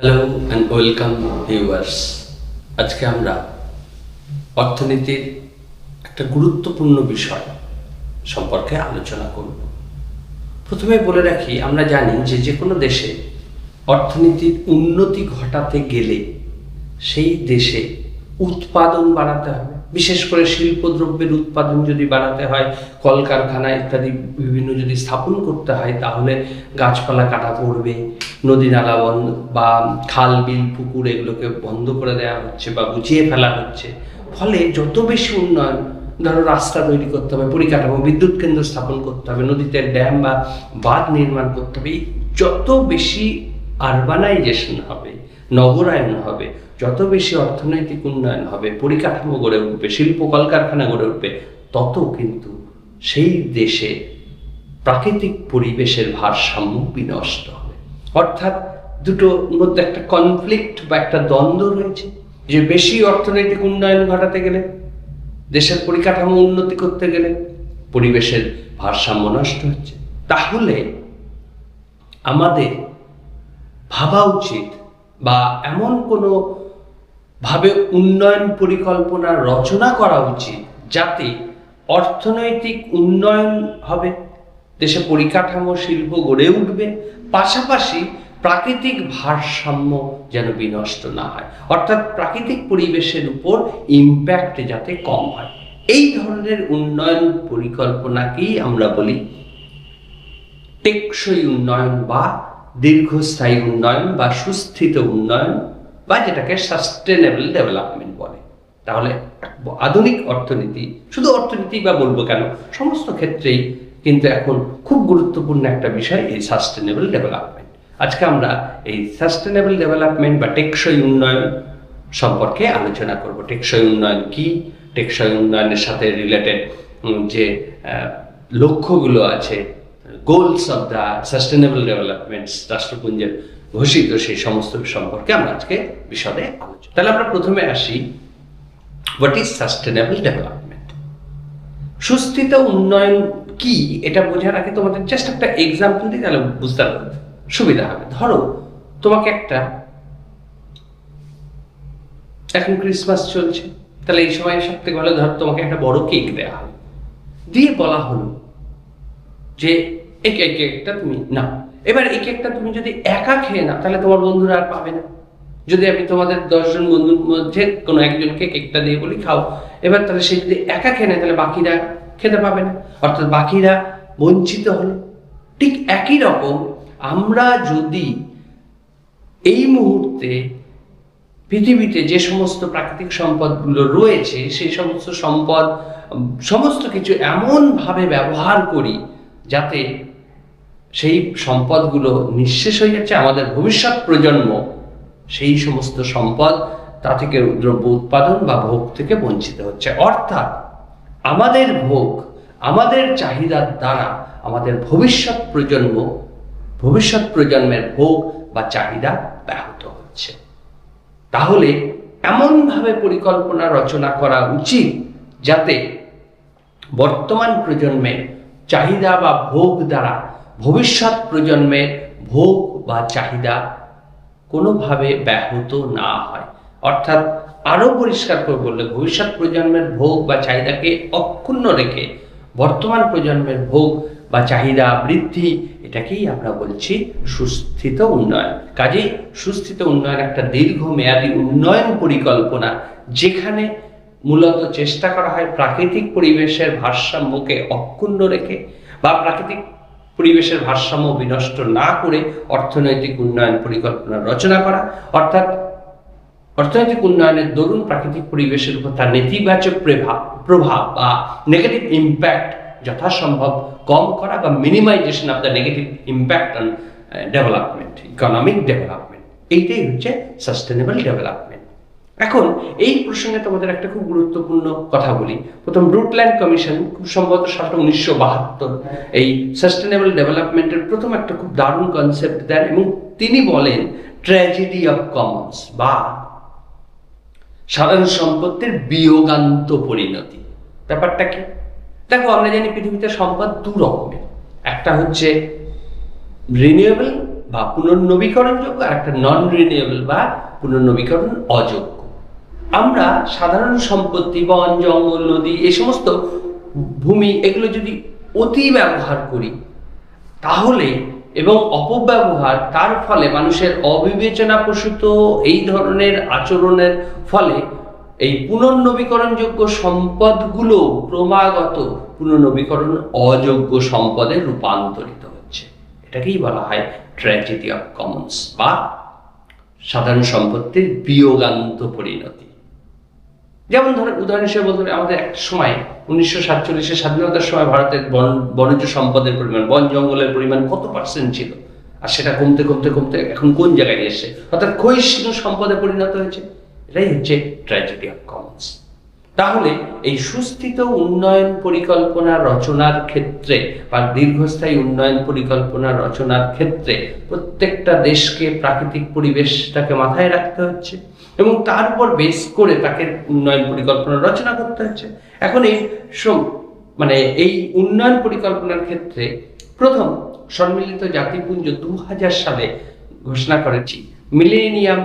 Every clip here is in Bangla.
হ্যালো অ্যান্ড ওয়েলকাম ভিউয়ার্স আজকে আমরা অর্থনীতির একটা গুরুত্বপূর্ণ বিষয় সম্পর্কে আলোচনা করব। প্রথমে বলে রাখি, আমরা জানি যে যে কোনো দেশে অর্থনীতির উন্নতি ঘটাতে গেলে সেই দেশে উৎপাদন বাড়াতে হবে বিশেষ করে শিল্পদ্রব্যের উৎপাদন যদি বাড়াতে হয়, কলকারখানা ইত্যাদি বিভিন্ন যদি স্থাপন করতে হয়, তাহলে গাছপালা কাটা পড়বে, নদী নালা বন্ধ বা খাল, বিল, পুকুর এগুলোকে বন্ধ করে দেওয়া হচ্ছে বা বুঝিয়ে ফেলা হচ্ছে। ফলে যত বেশি উন্নয়ন, ধরো রাস্তা তৈরি করতে হবে, পরিকাঠামো, বিদ্যুৎ কেন্দ্র স্থাপন করতে হবে, নদীতে ড্যাম বা বাঁধ নির্মাণ করতে হবে যত বেশি আরবানাইজেশন হবে, নগরায়ন হবে যত বেশি অর্থনৈতিক উন্নয়ন হবে, পরিকাঠামো গড়ে উঠবে, শিল্প কলকারখানা গড়ে উঠবে, তত কিন্তু সেই দেশে প্রাকৃতিক পরিবেশের ভারসাম্য বিনষ্ট হবে। অর্থাৎ দুটোর মধ্যে একটা কনফ্লিক্ট বা একটা দ্বন্দ্ব রয়েছে। যে বেশি অর্থনৈতিক উন্নয়ন ঘটাতে গেলে, দেশের পরিকাঠামো উন্নতি করতে গেলে পরিবেশের ভারসাম্য নষ্ট হচ্ছে। তাহলে আমাদের ভাবা উচিত বা এমন কোনো ভাবে উন্নয়ন পরিকল্পনা রচনা করা উচিত যাতে অর্থনৈতিক উন্নয়ন হবে। দেশে পরিকাঠামো, শিল্প গড়ে উঠবে, পাশাপাশি প্রাকৃতিক ভারসাম্য যেন বিনষ্ট না হয়। অর্থাৎ প্রাকৃতিক পরিবেশের উপর ইম্প্যাক্ট যাতে কম হয়। এই ধরনের উন্নয়ন পরিকল্পনাকেই আমরা বলি টেকসই উন্নয়ন বা দীর্ঘস্থায়ী উন্নয়ন বা সুস্থিত উন্নয়ন। বা যেটাকে সাস্টেনেবল ডেভেলপমেন্ট বলে। তাহলে আধুনিক অর্থনীতি, শুধু অর্থনীতি বা বলব কেন, সমস্ত ক্ষেত্রেই কিন্তু এখন খুব গুরুত্বপূর্ণ একটা বিষয় এই সাস্টেনেবল ডেভেলপমেন্ট আজকে আমরা এই সাস্টেনেবল ডেভেলপমেন্ট বা টেকসই উন্নয়ন সম্পর্কে আলোচনা করব। টেকসই উন্নয়ন কি? টেকসই উন্নয়নের সাথে রিলেটেড যে লক্ষ্যগুলো আছে goals of the sustainable development রাষ্ট্রপুঞ্জের ঘোষিত সেই সমস্ত সম্পর্কে আমরা আজকে বিশদে আলোচনা তাহলে আমরা প্রথমে আসি হোয়াট ইজ সাস্টেনেবল ডেভেলপমেন্ট সুস্থিত উন্নয়ন কি? এটা বোঝার আগে তোমাদের জাস্ট একটা এক্সাম্পল দিই, তাহলে বুঝতে সুবিধা হবে। ধরো, তোমাকে একটা এখন ক্রিসমাস চলছে, তাহলে এই সময় সব থেকে ভালো ধর, তোমাকে একটা বড় কেক দেওয়া হলো দিয়ে বলা হলো যে এই কেক কেকটা তুমি না এবার এই কেকটা তুমি যদি একা খেয়ে না তাহলে তোমার বন্ধুরা আর পাবে না। যদি আমি তোমাদের দশজন বন্ধুর মধ্যে কোনো একজনকে কেকটা দিয়ে বলি, খাও। এবার তাহলে সে যদি একা খেয়ে নেয়, তাহলে বাকিরা খেতে পাবে না। অর্থাৎ বাকিরা বঞ্চিত হলো। ঠিক একই রকম আমরা যদি এই মুহূর্তে পৃথিবীতে যে সমস্ত প্রাকৃতিক সম্পদগুলো রয়েছে, সেই সমস্ত সম্পদ, সমস্ত কিছু এমনভাবে ব্যবহার করি যাতে সেই সম্পদগুলো নিঃশেষ হয়ে যাচ্ছে, আমাদের ভবিষ্যৎ প্রজন্ম সেই সমস্ত সম্পদ তা থেকে দ্রব্য উৎপাদন বা ভোগ থেকে বঞ্চিত হচ্ছে। অর্থাৎ আমাদের ভোগ, আমাদের চাহিদার দ্বারা আমাদের ভবিষ্যৎ প্রজন্ম, ভবিষ্যৎ প্রজন্মের ভোগ বা চাহিদা ব্যাহত হচ্ছে। তাহলে এমনভাবে পরিকল্পনা রচনা করা উচিত যাতে বর্তমান প্রজন্মের চাহিদা বা ভোগ দ্বারা ভবিষ্যৎ প্রজন্মের ভোগ বা চাহিদা কোনোভাবে ব্যাহত না হয়। অর্থাৎ আরও পরিষ্কার করে বললে, ভবিষ্যৎ প্রজন্মের ভোগ বা চাহিদাকে অক্ষুণ্ণ রেখে বর্তমান প্রজন্মের ভোগ বা চাহিদা বৃদ্ধি, এটাকেই আমরা বলছি সুস্থিত উন্নয়ন। কাজেই সুস্থিত উন্নয়ন একটা দীর্ঘমেয়াদী উন্নয়ন পরিকল্পনা, যেখানে মূলত চেষ্টা করা হয় প্রাকৃতিক পরিবেশের ভারসাম্যকে অক্ষুণ্ণ রেখে বা প্রাকৃতিক পরিবেশের ভারসাম্য বিনষ্ট না করে অর্থনৈতিক উন্নয়ন পরিকল্পনা রচনা করা, অর্থাৎ অর্থনৈতিক উন্নয়নের দরুন প্রাকৃতিক পরিবেশের উপর তার নেতিবাচক প্রভাব প্রভাব বা নেগেটিভ ইম্প্যাক্ট যথাসম্ভব কম করা বা minimization of the negative impact on development economic development এইটাই হচ্ছে সাস্টেনেবল ডেভেলপমেন্ট এখন, এই প্রসঙ্গে তোমাদের একটা খুব গুরুত্বপূর্ণ কথা বলি। প্রথম রুটল্যান্ড কমিশন খুব সম্ভবত সালটা উনিশশো বাহাত্তর, এই সাস্টেনেবল ডেভেলপমেন্টের প্রথম একটা খুব দারুণ কনসেপ্ট দেন এবং তিনি বলেন ট্র্যাজেডি অফ কমন্স বা সাধারণ সম্পত্তির বিয়োগান্ত পরিণতি ব্যাপারটা কি? দেখো, আমরা জানি পৃথিবীতে সম্পদ দু রকমের। একটা হচ্ছে রিনিউয়েবল বা পুনর্নবীকরণযোগ্য, আর একটা নন রিনিউয়েবল বা পুনর্নবীকরণ অযোগ্য। আমরা সাধারণ সম্পত্তি, বন, জঙ্গল, নদী, এ সমস্ত ভূমি এগুলো যদি অতি ব্যবহার করি, তাহলে এবং অপব্যবহার, তার ফলে মানুষের অবিবেচনা প্রসূত এই ধরনের আচরণের ফলে এই পুনর্নবীকরণযোগ্য সম্পদগুলো ক্রমাগত পুনর্নবীকরণ অযোগ্য সম্পদে রূপান্তরিত হচ্ছে। এটাকেই বলা হয় ট্র্যাজেডি অফ কমন্স বা সাধারণ সম্পত্তির বিয়োগান্ত পরিণতি। যেমন ধরেন, উদাহরণ হিসেবে বলতে পারি, আমাদের একটা সময়, উনিশশো সাতচল্লিশের স্বাধীনতার সময় ভারতের বন, বনজ সম্পদের পরিমাণ, বন জঙ্গলের পরিমাণ কত পার্সেন্ট ছিল? আর সেটা কমতে কমতে কমতে এখন কোন জায়গায় এসে অর্থাৎ ক্ষয়িষ্ণু সম্পদে পরিণত হয়েছে। এটাই হচ্ছে ট্র্যাজেডি অফ কমন্স তাহলে এই সুস্থিত উন্নয়ন পরিকল্পনা রচনার ক্ষেত্রে বা দীর্ঘস্থায়ী উন্নয়ন পরিকল্পনা রচনার ক্ষেত্রে প্রত্যেকটা দেশকে প্রাকৃতিক পরিবেশটাকে মাথায় রাখতে হচ্ছে। এবং তার উপর বেস করে তাকে উন্নয়ন পরিকল্পনা রচনা করতে হচ্ছে এখন এই মানে এই উন্নয়ন পরিকল্পনার ক্ষেত্রে প্রথম সম্মিলিত জাতিপুঞ্জ দু হাজার সালে ঘোষণা করেছি। Millennium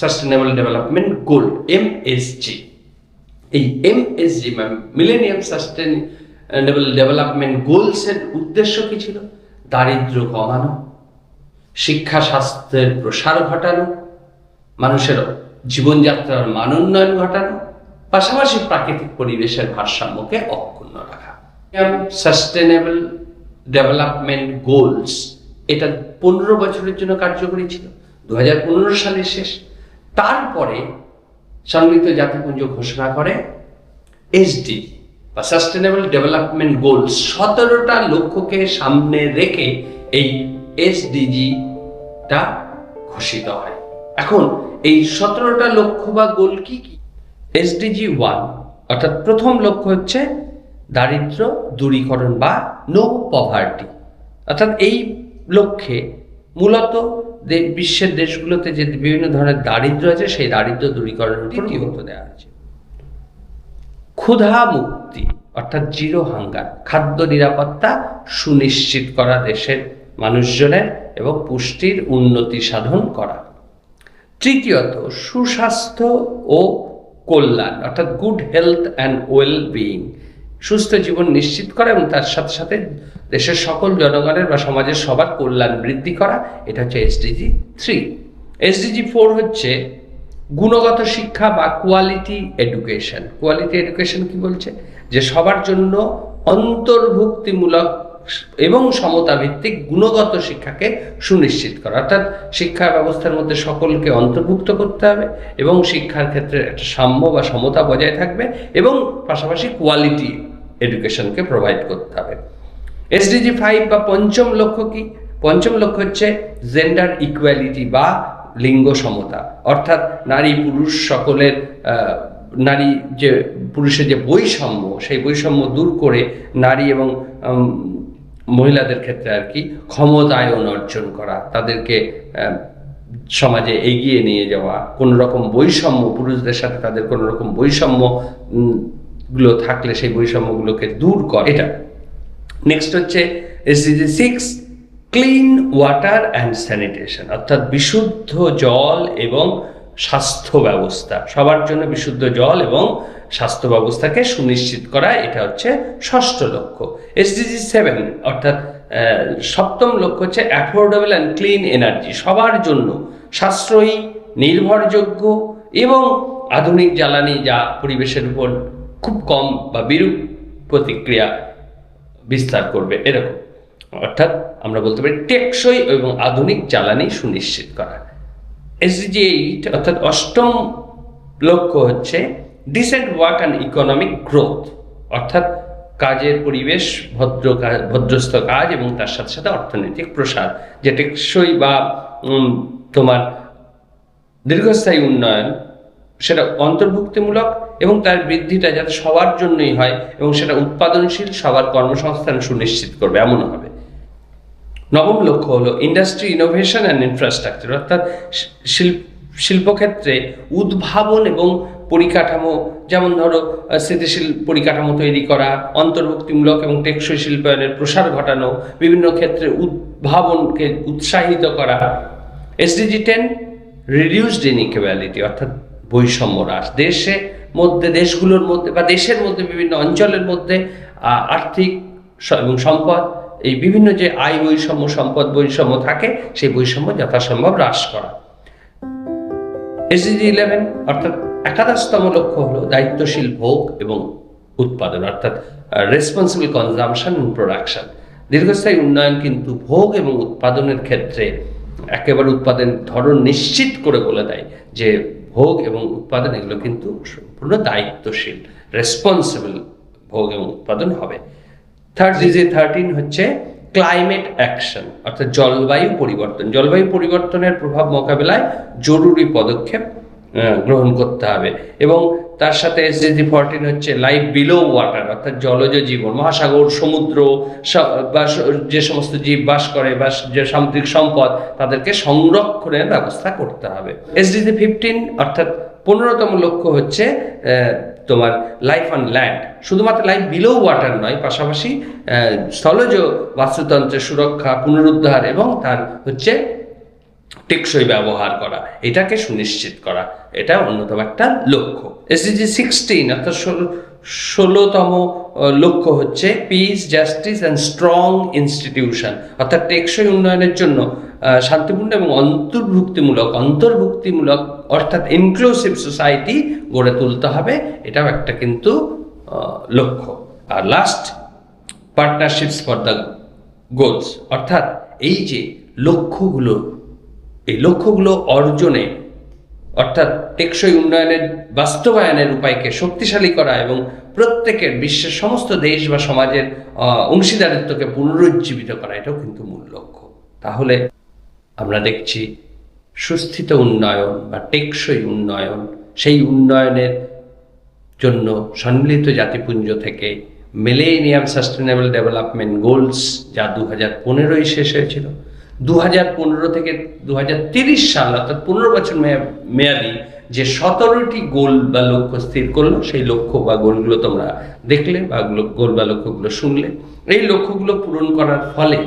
sustainable development goal MSG এই M S MSG millennium sustainable development গোলসের উদ্দেশ্য কি ছিল? দারিদ্র্য কমানো, শিক্ষা স্বাস্থ্যের প্রসার ঘটানো, মানুষের জীবনযাত্রার মান উন্নয়ন ঘটানো, পাশাপাশি প্রাকৃতিক পরিবেশের ভারসাম্যকে অক্ষুণ্ণ রাখা। সাস্টেনেবল ডেভেলপমেন্ট গোলস এটা পনেরো বছরের জন্য কার্যকরী ছিল দু হাজার পনেরো সালে শেষ। তারপরে সম্মিলিত জাতিপুঞ্জ ঘোষণা করে এসডি বা সাস্টেনেবল ডেভেলপমেন্ট গোলস সতেরোটা লক্ষ্যকে সামনে রেখে এই এসডিজিটা ঘোষিত হয়। এখন এই সতেরোটা লক্ষ্য বা গোল কি কি? এসডিজি ওয়ান অর্থাৎ প্রথম লক্ষ্য হচ্ছে দারিদ্র দূরীকরণ বা নো পভার্টি অর্থাৎ এই লক্ষ্যে মূলত বিশ্বের দেশগুলোতে যে বিভিন্ন ধরনের দারিদ্র আছে সেই দারিদ্র দূরীকরণের উপর দেওয়া আছে ক্ষুধা মুক্তি অর্থাৎ জিরো হাঙ্গার খাদ্য নিরাপত্তা সুনিশ্চিত করা দেশের মানুষজনের এবং পুষ্টির উন্নতি সাধন করা। তৃতীয়ত, সুস্বাস্থ্য ও কল্যাণ, অর্থাৎ good health and well being সুস্থ জীবন নিশ্চিত করা এবং তার সাথে সাথে দেশের সকল জনগণের বা সমাজের সবার কল্যাণ বৃদ্ধি করা, এটা হচ্ছে এসডিজি থ্রি এসডিজি ফোর হচ্ছে গুণগত শিক্ষা বা কোয়ালিটি এডুকেশন কোয়ালিটি এডুকেশন কি বলছে? যে সবার জন্য অন্তর্ভুক্তিমূলক এবং সমতা ভিত্তিক গুণগত শিক্ষাকে সুনিশ্চিত করা। অর্থাৎ শিক্ষা ব্যবস্থার মধ্যে সকলকে অন্তর্ভুক্ত করতে হবে এবং শিক্ষার ক্ষেত্রে একটা সাম্য বা সমতা বজায় থাকবে এবং পাশাপাশি কোয়ালিটি এডুকেশনকে প্রোভাইড করতে হবে। এসডিজি ফাইভ বা পঞ্চম লক্ষ্য কি? পঞ্চম লক্ষ্য হচ্ছে জেন্ডার ইকুয়ালিটি বা লিঙ্গ সমতা। অর্থাৎ নারী পুরুষ সকলের নারী যে, পুরুষের যে বৈষম্য, সেই বৈষম্য দূর করে নারী এবং মহিলাদের ক্ষেত্রে আর কি ক্ষমতায়ন অর্জন করা, তাদেরকে সমাজে এগিয়ে নিয়ে যাওয়া, কোনো রকম বৈষম্য, পুরুষদের সাথে তাদের কোনো রকম বৈষম্যগুলো থাকলে সেই বৈষম্যগুলোকে দূর করা। এটা। নেক্সট হচ্ছে SDG six clean water and sanitation অর্থাৎ বিশুদ্ধ জল এবং স্বাস্থ্য ব্যবস্থা। সবার জন্য বিশুদ্ধ জল এবং স্বাস্থ্য ব্যবস্থাকে সুনিশ্চিত করা, এটা হচ্ছে ষষ্ঠ লক্ষ্য। এসডিজি সেভেন অর্থাৎ সপ্তম লক্ষ্য হচ্ছে অ্যাফোর্ডেবল অ্যান্ড ক্লিন এনার্জি সবার জন্য সাশ্রয়ী, নির্ভরযোগ্য এবং আধুনিক জ্বালানি যা পরিবেশের উপর খুব কম বা বিরূপ প্রতিক্রিয়া বিস্তার করবে, এরকম। অর্থাৎ, আমরা বলতে পারি টেকসই এবং আধুনিক জ্বালানি সুনিশ্চিত করা। এসডিজি এইট অর্থাৎ অষ্টম লক্ষ্য হচ্ছে decent work and economic growth অর্থাৎ কাজের পরিবেশ, ভদ্র ভদ্রস্থ কাজ এবং তার সাথে সাথে অর্থনৈতিক প্রসার, যে টেকসই বা তোমার দীর্ঘস্থায়ী উন্নয়ন, সেটা অন্তর্ভুক্তিমূলক এবং তার বৃদ্ধিটা যাতে সবার জন্যই হয় এবং সেটা উৎপাদনশীল সবার কর্মসংস্থান সুনিশ্চিত করবে এমন হবে। নবম লক্ষ্য হলো ইন্ডাস্ট্রি ইনোভেশন অ্যান্ড ইনফ্রাস্ট্রাকচার অর্থাৎ শিল্প শিল্পক্ষেত্রে উদ্ভাবন এবং পরিকাঠামো, যেমন ধরো স্থিতিশীল পরিকাঠামো তৈরি করা, অন্তর্ভুক্তিমূলক এবং টেকসই শিল্পায়নের প্রসার ঘটানো, বিভিন্ন ক্ষেত্রে উদ্ভাবনকে উৎসাহিত করা। এসডিজি টেন রিডিউসড ইনিকুয়ালিটি অর্থাৎ বৈষম্য হ্রাস। দেশে মধ্যে, দেশগুলোর মধ্যে বা দেশের মধ্যে বিভিন্ন অঞ্চলের মধ্যে আর্থিক এবং সম্পদ, এই বিভিন্ন যে আয় বৈষম্য, সম্পদ বৈষম্য থাকে, সেই বৈষম্য যথাসম্ভব হ্রাস করা। এসডিজি ইলেভেন অর্থাৎ একাদশতম লক্ষ্য হলো দায়িত্বশীল ভোগ এবং উৎপাদন, অর্থাৎ রেসপন্সিবল কনজামশন প্রোডাকশন দীর্ঘস্থায়ী উন্নয়ন কিন্তু ভোগ এবং উৎপাদনের ক্ষেত্রে একেবারে উৎপাদন ধরন নিশ্চিত করে বলে দেয় যে ভোগ এবং উৎপাদন এগুলো কিন্তু সম্পূর্ণ দায়িত্বশীল রেসপন্সিবল ভোগ এবং উৎপাদন হবে। থার্ড ডিজি থার্টিন হচ্ছে ক্লাইমেট অ্যাকশন অর্থাৎ জলবায়ু পরিবর্তন। জলবায়ু পরিবর্তনের প্রভাব মোকাবেলায় জরুরি পদক্ষেপ গ্রহণ করতে হবে। এবং তার সাথে এসডিজি ফোরটিন হচ্ছে লাইফ বিলো ওয়াটার অর্থাৎ জলজ জীবন, মহাসাগর, সমুদ্র বা যে সমস্ত জীব বাস করে বা যে সামুদ্রিক সম্পদ, তাদেরকে সংরক্ষণের ব্যবস্থা করতে হবে। এসডিজি ফিফটিন অর্থাৎ পনেরোতম লক্ষ্য হচ্ছে তোমার লাইফ অন ল্যান্ড শুধুমাত্র লাইফ বিলো ওয়াটার নয়, পাশাপাশি স্থলজ বাস্তুতন্ত্রের সুরক্ষা, পুনরুদ্ধার এবং তার হচ্ছে টেকসই ব্যবহার করা, এটাকে সুনিশ্চিত করা, এটা অন্যতম একটা লক্ষ্য। এসডিজি সিক্সটিন অর্থাৎ ষোলোতম লক্ষ্য হচ্ছে peace justice and strong institution অর্থাৎ টেকসই উন্নয়নের জন্য শান্তিপূর্ণ এবং অন্তর্ভুক্তিমূলক অন্তর্ভুক্তিমূলক অর্থাৎ ইনক্লুসিভ সোসাইটি গড়ে তুলতে হবে। এটাও একটা কিন্তু লক্ষ্য। আর last partnerships for the goals অর্থাৎ এই যে লক্ষ্যগুলো, এই লক্ষ্যগুলো অর্জনে, অর্থাৎ টেকসই উন্নয়নের বাস্তবায়নের উপায়কে শক্তিশালী করা এবং প্রত্যেকের বিশ্বের সমস্ত দেশ বা সমাজের অংশীদারিত্বকে পুনরুজ্জীবিত করা, এটাও কিন্তু মূল লক্ষ্য। তাহলে আমরা দেখছি সুস্থিত উন্নয়ন বা টেকসই উন্নয়ন, সেই উন্নয়নের জন্য সম্মিলিত জাতিপুঞ্জ থেকে মিলেনিয়াম সাস্টেনেবল ডেভেলপমেন্ট গোলস যা দু হাজার পনেরোই শেষ হয়েছিল। দু হাজার পনেরো থেকে দু হাজার তিরিশ সাল, অর্থাৎ পনেরো বছর মেয়া- মেয়াদি যে সতেরোটি গোল বা লক্ষ্য স্থির করল, সেই লক্ষ্য বা গোলগুলো তোমরা দেখলে বা গোল বা লক্ষ্যগুলো শুনলে। এই লক্ষ্যগুলো পূরণ করার ফলে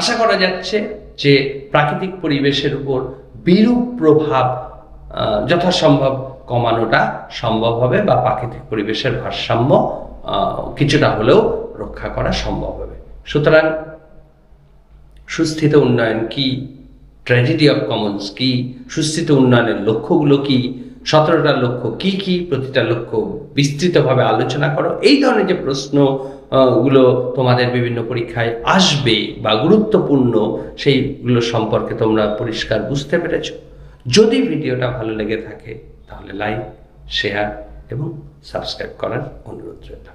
আশা করা যাচ্ছে যে প্রাকৃতিক পরিবেশের উপর বিরূপ প্রভাব যথাসম্ভব কমানোটা সম্ভব হবে বা প্রাকৃতিক পরিবেশের ভারসাম্য কিছুটা হলেও রক্ষা করা সম্ভব হবে। সুতরাং সুস্থিত উন্নয়ন কি ট্র্যাজেডি অফ কমন্স কি? সুস্থিত উন্নয়নের লক্ষ্যগুলো কি? সতেরোটা লক্ষ্য কি কি? প্রতিটা লক্ষ্য বিস্তৃতভাবে আলোচনা করো। এই ধরনের যে প্রশ্নগুলো তোমাদের বিভিন্ন পরীক্ষায় আসবে বা গুরুত্বপূর্ণ, সেইগুলো সম্পর্কে তোমরা পরিষ্কার বুঝতে পেরেছ। যদি ভিডিওটা ভালো লেগে থাকে, তাহলে লাইক শেয়ার এবং সাবস্ক্রাইব করার অনুরোধ রইল।